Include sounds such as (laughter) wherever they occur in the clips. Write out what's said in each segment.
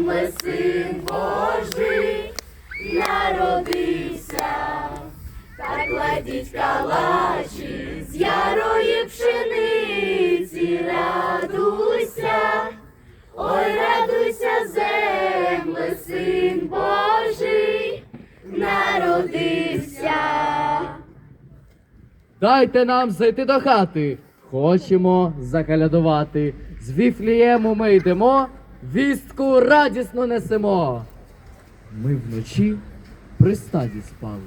земле син Божий народився, та кладіть калачі з ярої пшениці, радуйся, ой, радуйся, земле, син Божий народився. Дайте нам зайти до хати. Хочемо закалядувати. З Віфлієму ми йдемо, вістку радісну несемо. Ми вночі при стаді спали.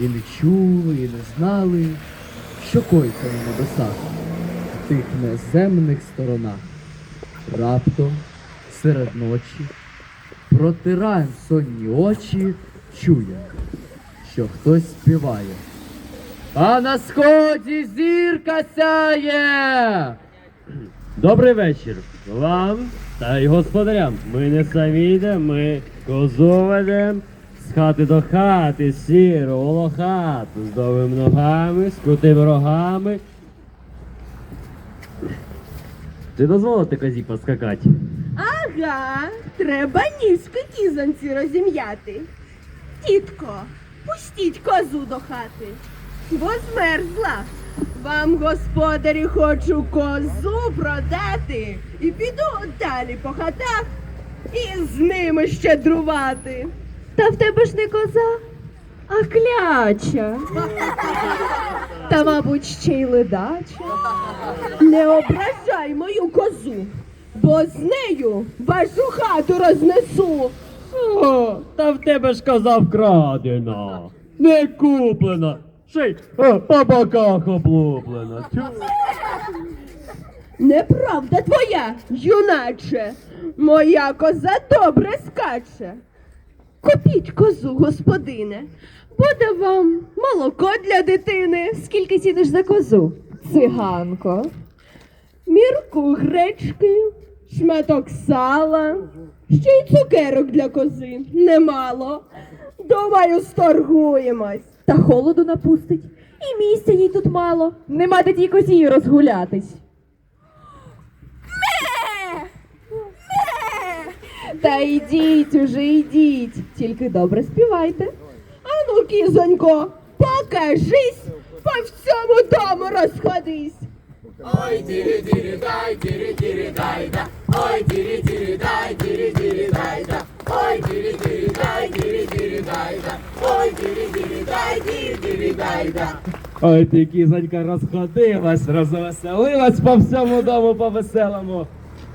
І не чули, і не знали, що коїться на небесах, в тих неземних сторонах. Раптом, серед ночі, протираєм сонні очі, чує, що хтось співає. А на сході зірка сяє. Добрий вечір вам та й господарям. Ми не самі йдемо, ми козу з хати до хати, сіру, волохату, з довгими ногами, з крутими рогами. Чи дозволите козі поскакати? Ага, треба ніжки кізонці розім'яти. Тітко, пустіть козу до хати, бо змерзла. Вам, господарі, хочу козу продати і піду далі по хатах і з ними щедрувати. Та в тебе ж не коза, а кляча. (laughs) Та, мабуть, ще й ледача. Не ображай мою козу, бо з нею вашу хату рознесу. О, та в тебе ж коза вкрадена, не куплена, ще й о, по боках облуплена. Неправда твоя, юначе. Моя коза добре скаче. Купіть козу, господине. Буде вам молоко для дитини. Скільки ціниш за козу? Циганко. мірку гречки, шматок сала, ще й цукерок для кози немало. Думаю, сторгуємось. Та холоду напустить. І місця їй тут мало. Нема де тій козі розгулятись. Та йдіть уже, йдіть. Тільки добре співайте. Ану, кізонько, покажись, по всьому дому розходись. Ой, дірі, дірі, дай, дірі, дірі, дай, да. Ой, дірі, дірі, дай, дірі, дірі, дай, да. Ой, дірі, дірі, дай, дірі, дірі. Ой, ти кізонька розходилась, розвеселилась по всьому дому по веселому.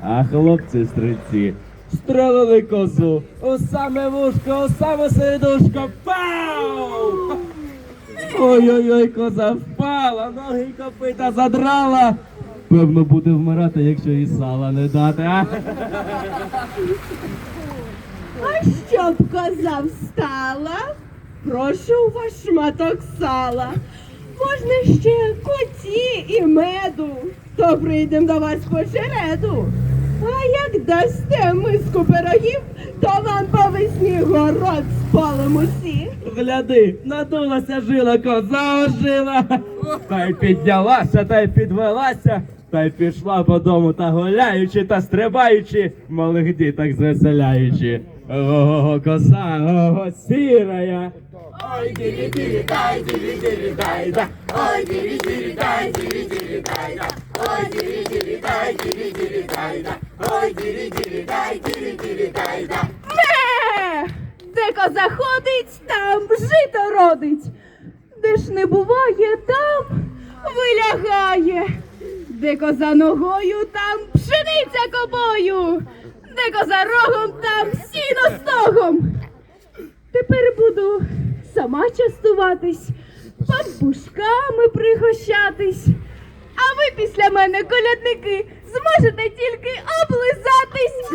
А хлопці стрільці стрелили козу у саме вушко, у саме середушко. Пау! Ой-ой-ой, коза впала, ноги й копита задрала. Певно, буде вмирати, якщо їй сала не дати. А? А щоб коза встала, прошу ваш шматок сала. Можна ще коті і меду, то прийдем до вас по череду. А як дасте миску пирогів, то вам по весні город спалим усі. Гляди, надулася жила, коза ожила. Та й піднялася, та й підвелася, та й пішла по дому та гуляючи та стрибаючи, малих діток звеселяючи. Ого, коза, ого, сірая. Ой, дірі, дірі, дай, дірі, дірі, дай, да. Ой, дірі, дірі, дай, дірі, дірі, дай, да. Ой, дірі, дірі, дай, дірі, дірі, дай, да. Ой, дірі, дірі, дай, дірі, дірі, дай, да. Ме! Де коза ходить, там жито родить. Де ж не буває, там вилягає. Де коза ногою, там пшениця кобою. Де коза рогом, там сіно стогом. Тепер буду сама частуватись, пампушками пригощатись. А ви після мене, колядники, зможете тільки облизатись.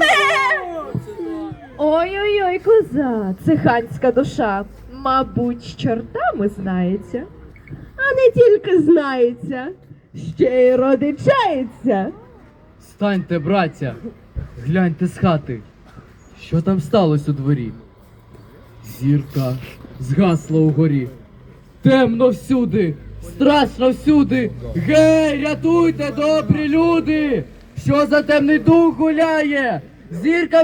Ой-ой-ой, коза, циханська душа. Мабуть, з чортами знається. А не тільки знається, ще й родичається. Станьте, браття, гляньте з хати. Що там сталося у дворі? Зірка згасла угорі. Темно всюди, страшно всюди. Гей, рятуйте, добрі люди! Що за темний дух гуляє? Зірка